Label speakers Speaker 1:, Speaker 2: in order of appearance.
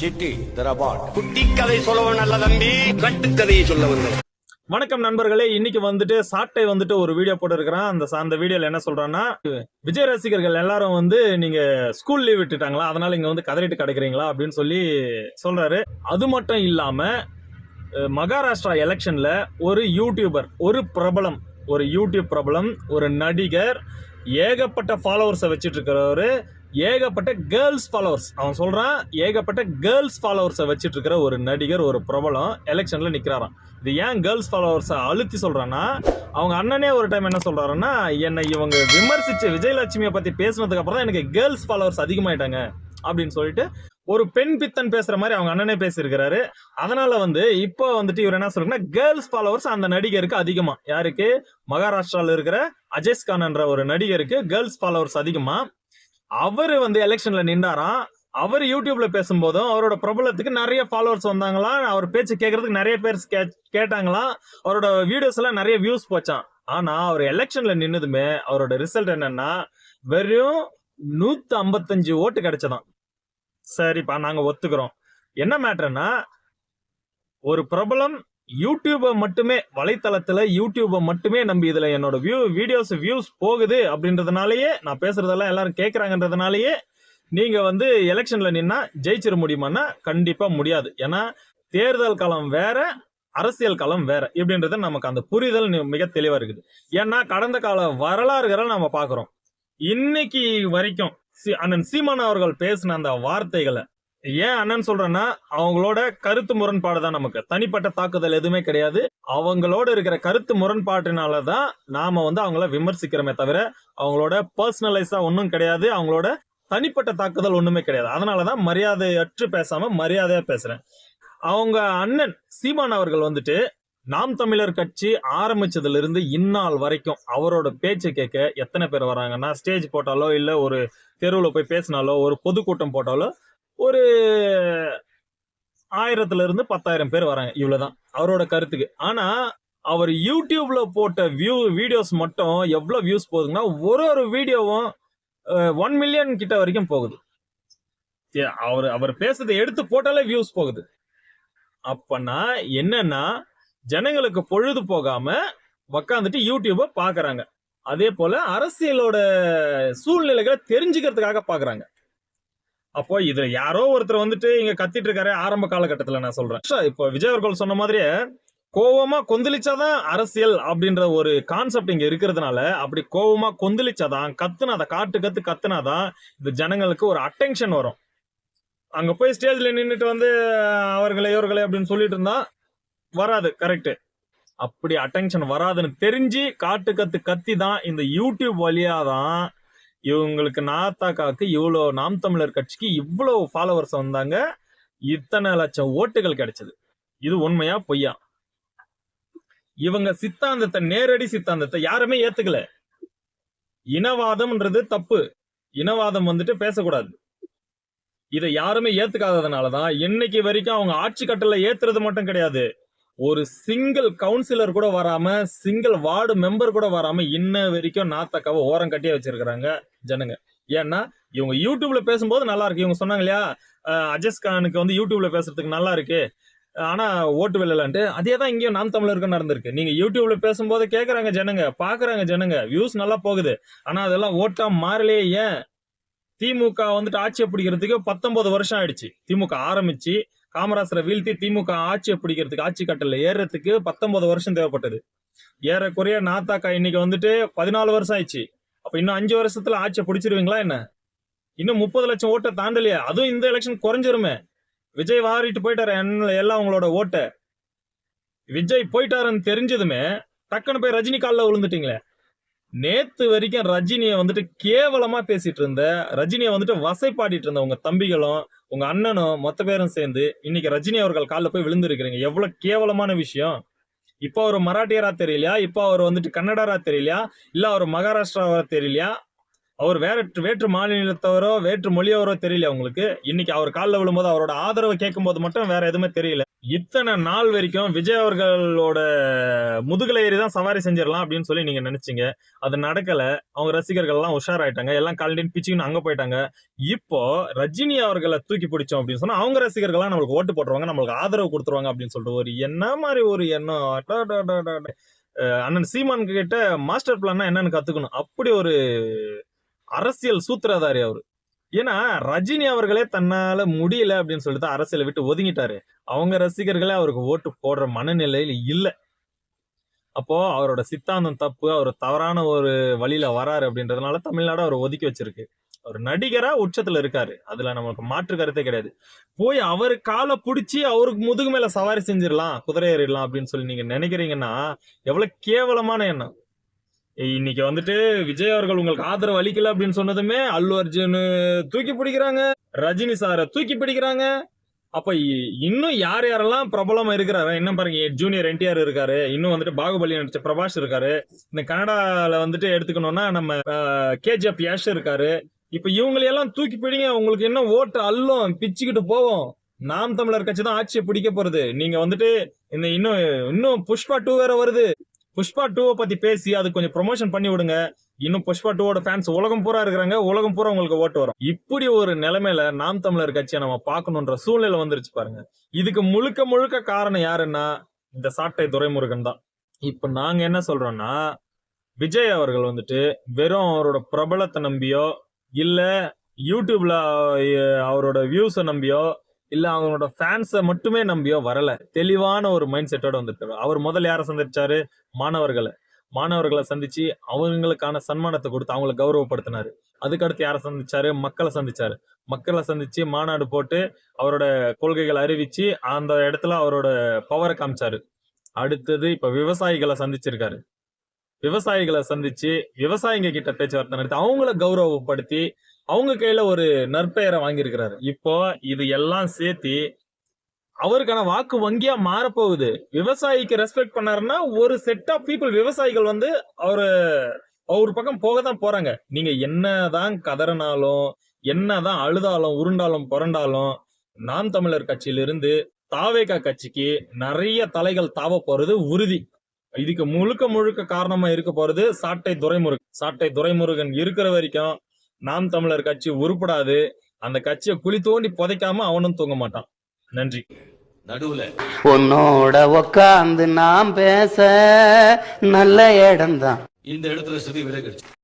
Speaker 1: தரபாட்
Speaker 2: குட்டி கதை சொல்லவன் நல்ல தம்பி. கட்டுக்கதையை சொல்ல வந்தவன்
Speaker 3: வணக்கம் நண்பர்களே இன்னைக்கு வந்துட்டு சாட்டை வந்துட்டு ஒரு வீடியோ போட்டுருக்கிறேன். அந்த சா- அந்த வீடியோல என்ன சொல்றான்னா விஜய் ரசிகர்கள் எல்லாரும் வந்து நீங்க ஸ்கூல் லீவ் விட்டுட்டாங்களா? அதனால இங்க வந்து கதறிட்டு கிடக்குறீங்களா? அப்படின்னு சொல்லி சொல்றாரு. அது மட்டும் இல்லாம மகாராஷ்டிரா எலெக்ஷன்ல ஒரு யூடியூபர் ஒரு பிரபலம் ஒரு யூடியூப் பிரபலம் ஒரு நடிகர் ஏகப்பட்ட ஃபாலோவர்ஸை வச்சுட்டு இருக்கிறவரு. ஏகப்பட்ட கேர்ள்ஸ் ஃபாலோவர்ஸ் அவன் சொல்கிறான் ஏகப்பட்ட கேர்ள்ஸ் ஃபாலோவர்ஸை வச்சுட்டு இருக்கிற ஒரு நடிகர் ஒரு பிரபலம் எலெக்ஷனில் நிற்கிறாராம் இது ஏன் கேர்ள்ஸ் ஃபாலோவர்ஸை அழுத்தி சொல்கிறான்னா அவங்க அண்ணனே ஒரு டைம் என்ன சொல்கிறாருன்னா என்னை இவங்க விமர்சிச்சு விஜயலட்சுமியை பற்றி பேசினதுக்கப்புறம் தான் எனக்கு கேர்ள்ஸ் ஃபாலோவர்ஸ் அதிகமாயிட்டாங்க. அப்படின்னு சொல்லிட்டு ஒரு பெண் பித்தன் பேசுற மாதிரி அவங்க அண்ணனே பேசியிருக்கிறாரு. அதனால வந்து இப்போ வந்துட்டு இவர் என்ன சொல்றாங்கன்னா கேர்ள்ஸ் ஃபாலோவர்ஸ் அந்த நடிகருக்கு அதிகமா. யாருக்கு? மகாராஷ்டிரால இருக்கிற அஜேஸ் என்ற ஒரு நடிகருக்கு கேர்ள்ஸ் ஃபாலோவர்ஸ் அதிகமா. அவர் வந்து எலெக்ஷன்ல நின்றாராம் அவர் யூடியூப்ல பேசும்போதும் அவரோட பிரபலத்துக்கு நிறைய ஃபாலோவர்ஸ் வந்தாங்களாம் அவர் பேச்சு கேட்கறதுக்கு நிறைய பேர் கே- கேட்டாங்களாம் அவரோட வீடியோஸ் எல்லாம் நிறைய வியூஸ் போச்சான் ஆனா அவர் எலெக்ஷன்ல நின்னதுமே அவரோட ரிசல்ட் என்னன்னா வெறும் நூத்தி ஐம்பத்தஞ்சு ஓட்டு கிடைச்சதான் சரிப்பா நாங்க ஒத்துக்கிறோம். என்ன மேட்டர்னா ஒரு பிரபலம் யூடியூபை மட்டுமே வலைத்தளத்தில் யூடியூபை மட்டுமே நம்பி இதில் என்னோட வியூ வீடியோஸ் வியூஸ் போகுது அப்படின்றதுனாலயே நான் பேசுறதெல்லாம் எல்லாரும் கேட்குறாங்கன்றதுனாலயே நீங்கள் வந்து எலெக்ஷனில் நின்னா ஜெயிச்சிட முடியுமான்னா கண்டிப்பாக முடியாது. ஏன்னா தேர்தல் காலம் வேற அரசியல் காலம் வேற இப்படின்றத நமக்கு அந்த புரிதல் மிக தெளிவாக இருக்குது. ஏன்னா கடந்த கால வரலாறுகளை நம்ம பார்க்குறோம் இன்னைக்கு வரைக்கும் அண்ணன் சீமான் அவர்கள் பேசின அந்த வார்த்தைகளை ஏன் அண்ணன் சொல்றேன்னா அவங்களோட கருத்து முரண்பாடு தான் நமக்கு. தனிப்பட்ட தாக்குதல் எதுவுமே கிடையாது. அவங்களோட இருக்கிற கருத்து முரண்பாட்டினால தான் நாம வந்து அவங்கள விமர்சிக்கிறோமே தவிர அவங்களோட பர்சனலைஸா ஒன்றும் கிடையாது. அவங்களோட தனிப்பட்ட தாக்குதல் ஒண்ணுமே கிடையாது. அதனாலதான் மரியாதையற்று பேசாம மரியாதையா பேசுறேன். அவங்க அண்ணன் சீமான் அவர்கள் வந்துட்டு நாம் தமிழர் கட்சி ஆரம்பிச்சதுல இருந்து இந்நாள் வரைக்கும் அவரோட பேச்சை கேட்க எத்தனை பேர் வராங்கன்னா ஸ்டேஜ் போட்டாலோ இல்ல ஒரு தெருவில் போய் பேசினாலோ ஒரு பொதுக்கூட்டம் போட்டாலோ ஒரு ஆயிரத்துல இருந்து பத்தாயிரம் பேர் வராங்க. இவ்வளவுதான். அவரோட கருத்துக்கு. ஆனா அவர் யூடியூப்ல போட்ட வியூ வீடியோஸ் மட்டும் எவ்வளவு வியூஸ் போகுதுன்னா ஒரு ஒரு வீடியோவும் ஒன் மில்லியன் கிட்ட வரைக்கும் போகுது. அவர் அவர் பேசுறதை எடுத்து போட்டாலே வியூஸ் போகுது. அப்பனா என்னன்னா ஜனங்களுக்கு பொழுது போகாம உக்காந்துட்டு யூடியூப பாக்குறாங்க. அதே போல அரசியலோட சூழ்நிலைகளை தெரிஞ்சுக்கிறதுக்காக பாக்குறாங்க. அப்போ இதுல யாரோ ஒருத்தர் வந்துட்டு இங்க கத்திட்டு இருக்காரு ஆரம்ப காலகட்டத்துல நான் சொல்றேன். இப்போ விஜய் அவர்கள் சொன்ன மாதிரியே கோவமா கொந்தளிச்சாதான் அரசியல் அப்படின்ற ஒரு கான்செப்ட் இங்க இருக்கிறதுனால அப்படி கோவமா கொந்தளிச்சாதான் கத்துனாதான் காட்டு கத்து கத்துனாதான் இந்த ஜனங்களுக்கு ஒரு அட்டென்ஷன் வரும். அங்க போய் ஸ்டேஜ்ல நின்றுட்டு வந்து அவர்களை இவர்களை அப்படின்னு சொல்லிட்டு இருந்தா வராது கரெக்ட் அப்படி அட்டென்ஷன் வராதுன்னு தெரிஞ்சு காட்டு கத்து கத்தி தான் இந்த யூடியூப் வழியா தான் இவங்களுக்கு நாத்தாக்காவுக்கு இவ்வளோ நாம் தமிழர் கட்சிக்கு இவ்வளோ ஃபாலோவர்ஸ் வந்தாங்க. இத்தனை லட்சம் ஓட்டுகள் கிடைச்சது. இது உண்மையா பொய்யா? இவங்க சித்தாந்தத்தை நேரடி சித்தாந்தத்தை யாருமே ஏத்துக்கல. இனவாதம்ன்றது தப்பு. இனவாதம் வந்துட்டு பேசக்கூடாது. இதை யாருமே ஏத்துக்காததுனாலதான் இன்னைக்கு வரைக்கும் அவங்க ஆட்சி கட்டளை ஏத்துறது மட்டும் கிடையாது. ஒரு சிங்கிள் கவுன்சிலர் கூட வராம சிங்கிள் வார்டு மெம்பர் கூட வராம இன்ன வரைக்கும் நாத்தக்காவை ஓரம் கட்டியே வச்சிருக்கிறாங்க ஜனங்க. ஏன்னா இவங்க யூடியூப்ல பேசும்போது நல்லா இருக்கு. இவங்க சொன்னாங்க இல்லையா அஜஸ் கானுக்கு வந்து யூடியூப்ல பேசுறதுக்கு நல்லா இருக்கு. ஆனா ஓட்டு விழலான்ட்டு அதே தான் இங்கேயும் நாம் தமிழருக்கு நடந்திருக்கு. நீங்க யூடியூப்ல பேசும்போது கேக்குறாங்க ஜனங்க பாக்குறாங்க ஜனங்க வியூஸ் நல்லா போகுது. ஆனா அதெல்லாம் ஓட்டா மாறலையே ஏன்? திமுக வந்துட்டு ஆட்சியை பிடிக்கிறதுக்கு பத்தொன்பது வருஷம் ஆயிடுச்சு. திமுக ஆரம்பிச்சு காமராசரை வீழ்த்தி திமுக ஆட்சியை பிடிக்கிறதுக்கு ஆட்சி கட்டல ஏறுறதுக்கு பத்தொன்பது வருஷம் தேவைப்பட்டது. ஏறக்குறைய நாத்தாக்கா இன்னைக்கு வந்துட்டு பதினாலு வருஷம் ஆயிடுச்சு. அப்ப இன்னும் அஞ்சு வருஷத்துல ஆட்சியை பிடிச்சிருவீங்களா என்ன? இன்னும் முப்பது லட்சம் ஓட்டை தாண்டலையா. அதுவும் இந்த எலெக்ஷன் குறைஞ்சிருமே. விஜய் வாரிட்டு போயிட்டாரு என்ன- எல்லாம் உங்களோட ஓட்டை. விஜய் போயிட்டாருன்னு தெரிஞ்சதுமே டக்குன்னு போய் ரஜினி காலில் விழுந்துட்டீங்களே. நேத்து வரைக்கும் ரஜினியை வந்துட்டு கேவலமா பேசிட்டு இருந்த ரஜினியை வந்துட்டு வசைப்பாடிட்டு இருந்த உங்க தம்பிகளும் உங்க அண்ணனும் மொத்த பேரும் சேர்ந்து இன்னைக்கு ரஜினி அவர்கள் காலில் போய் விழுந்திருக்கிறீங்க. எவ்வளவு கேவலமான விஷயம். இப்போ அவர் மராட்டியரா தெரியலையா? இப்போ அவர் வந்துட்டு கன்னடரா தெரியலையா? இல்ல அவர் மகாராஷ்டிராவா தெரியலையா? அவர் வேற வேற்று மாநிலத்தவரோ வேற்று மொழியவரோ தெரியல உங்களுக்கு? இன்னைக்கு அவர் காலில் விழும்போது அவரோட ஆதரவு கேட்கும்போது மட்டும் வேற எதுவுமே தெரியல. இத்தனை நாள் வரைக்கும் விஜய் அவர்களோட முதுகுல ஏறி தான் சவாரி செஞ்சிடலாம் அப்படின்னு சொல்லி நீங்க நினைச்சீங்க. அது நடக்கல. அவங்க ரசிகர்கள் எல்லாம் உஷாராயிட்டாங்க. எல்லாம் கால்டின் பிச்சுன்னு அங்க போயிட்டாங்க. இப்போ ரஜினி அவர்களை தூக்கி பிடிச்சோம் அப்படின்னு சொன்னா அவங்க ரசிகர்கள்லாம் நம்மளுக்கு ஓட்டு போட்டுருவாங்க நம்மளுக்கு ஆதரவு கொடுத்துருவாங்க அப்படின்னு சொல்லிட்டு ஒரு என்ன மாதிரி ஒரு எண்ணம்? அண்ணன் சீமான் கிட்ட மாஸ்டர் பிளான்னா என்னன்னு கத்துக்கணும். அப்படி ஒரு அரசியல் சூத்திரதாரி அவரு. ஏன்னா ரஜினி அவர்களே தன்னால முடியல அப்படின்னு சொல்லிட்டு அரசியலை விட்டு ஒதுங்கிட்டாரு. அவங்க ரசிகர்களே அவருக்கு ஓட்டு போடுற மனநிலையில் இல்ல. அப்போ அவரோட சித்தாந்தம் தப்பு அவர் தவறான ஒரு வழியில வராரு அப்படின்றதுனால தமிழ்நாடு அவர் ஒதுக்கி வச்சிருக்கு. அவர் நடிகரா உச்சத்துல இருக்காரு. அதுல நமக்கு மாற்று கருத்தே கிடையாது. போய் அவரு காலை பிடிச்சி அவருக்கு முதுகு மேல சவாரி செஞ்சிடலாம் குதிரை ஏறிடலாம் அப்படின்னு சொல்லி நீங்க நினைக்கிறீங்கன்னா எவ்வளவு கேவலமான எண்ணம். இன்னைக்கு வந்துட்டு விஜய் அவர்கள் உங்களுக்கு ஆதரவு அளிக்கல அப்படின்னு சொன்னதுமே அல்லு அர்ஜுன் தூக்கி பிடிக்கிறாங்க. ரஜினி சாரை தூக்கி பிடிக்கிறாங்க. அப்ப இன்னும் யார் யாரெல்லாம் பிரபலமா இருக்கிறாரு இன்னும் பாருங்க ஜூனியர் என்டிஆர் இருக்காரு இன்னும் வந்துட்டு பாகுபலி நடிச்ச பிரபாஷ் இருக்காரு இந்த கனடால வந்துட்டு எடுத்துக்கணும்னா நம்ம கேஜிஎஃப் யாஷ் இருக்காரு இப்ப இவங்களையெல்லாம் தூக்கி பிடிங்க உங்களுக்கு என்ன ஓட்டு அல்லும் பிச்சுக்கிட்டு போவோம். நாம் தமிழர் கட்சி தான் ஆட்சியை பிடிக்க போறது. நீங்க வந்துட்டு இந்த இன்னும் இன்னும் புஷ்பா டூ வேற வருது. புஷ்பா டூவை பத்தி பேசி அது கொஞ்சம் ப்ரொமோஷன் பண்ணி விடுங்க. இன்னும் புஷ்பா டூவோட ஃபேன்ஸ் உலகம் பூரா இருக்கிறாங்க. உலகம் பூரா உங்களுக்கு ஓட்டு வரும். இப்படி ஒரு நிலைமையில நாம் தமிழர் கட்சியை நம்ம பார்க்கணுன்ற சூழ்நிலை வந்துருச்சு பாருங்க. இதுக்கு முழுக்க முழுக்க காரணம் யாருன்னா இந்த சாட்டை துரைமுருகன் தான். இப்ப நாங்க என்ன சொல்றோம்னா விஜய் அவர்கள் வந்துட்டு வெறும் அவரோட பிரபலத்தை நம்பியோ இல்ல யூடியூப்ல அவரோட வியூஸை நம்பியோ இல்ல அவங்களோட ஃபேன்ஸை மட்டுமே நம்பியோ வரல. தெளிவான ஒரு மைண்ட் செட்டோட வந்திருக்காரு. அவர் முதல்ல யாரை சந்திச்சாரு? மாணவர்களை. மாணவர்களை சந்திச்சு அவங்களுக்கான சன்மானத்தை கொடுத்து அவங்களை கௌரவப்படுத்தினாரு. அதுக்கடுத்து யாரை சந்திச்சாரு? மக்களை சந்திச்சாரு. மக்களை சந்திச்சு மாநாடு போட்டு அவரோட கொள்கைகளை அறிவிச்சு அந்த இடத்துல அவரோட பவரை காமிச்சாரு. அடுத்தது இப்ப விவசாயிகளை சந்திச்சிருக்காரு. விவசாயிகளை சந்திச்சு விவசாயிங்க கிட்ட பேச்சுவார்த்தை நடத்தி அவங்கள கௌரவப்படுத்தி அவங்க கையில ஒரு நற்பெயரை வாங்கியிருக்கிறாரு. இப்போ இது எல்லாம் சேர்த்து அவருக்கான வாக்கு வங்கியா மாறப்போகுது. விவசாயிக்கு ரெஸ்பெக்ட் பண்ணாருன்னா ஒரு செட் ஆஃப் பீப்புள் விவசாயிகள் வந்து அவரு அவர் பக்கம் போக தான் போறாங்க. நீங்க என்னதான் கதறினாலும் என்னதான் அழுதாலும் உருண்டாலும் புரண்டாலும் நாம் தமிழர் கட்சியிலிருந்து தாவேகா கட்சிக்கு நிறைய தலைகள் தாவ போறது உறுதி. இதுக்கு முழுக்க முழுக்க காரணமா இருக்க போறது சாட்டை துரைமுருகன். சாட்டை துரைமுருகன் இருக்கிற வரைக்கும் நாம் தமிழர் கட்சி உருப்படாது. அந்த கட்சியை குழி தோண்டி புதைக்காம அவனும் தூங்க மாட்டான். நன்றி.
Speaker 2: நடுவுல.
Speaker 1: உன்னோட உக்காந்து நாம் பேச நல்ல இடம்தான்
Speaker 2: இந்த இடத்துல ஸ்ருதி விலகிடுச்சு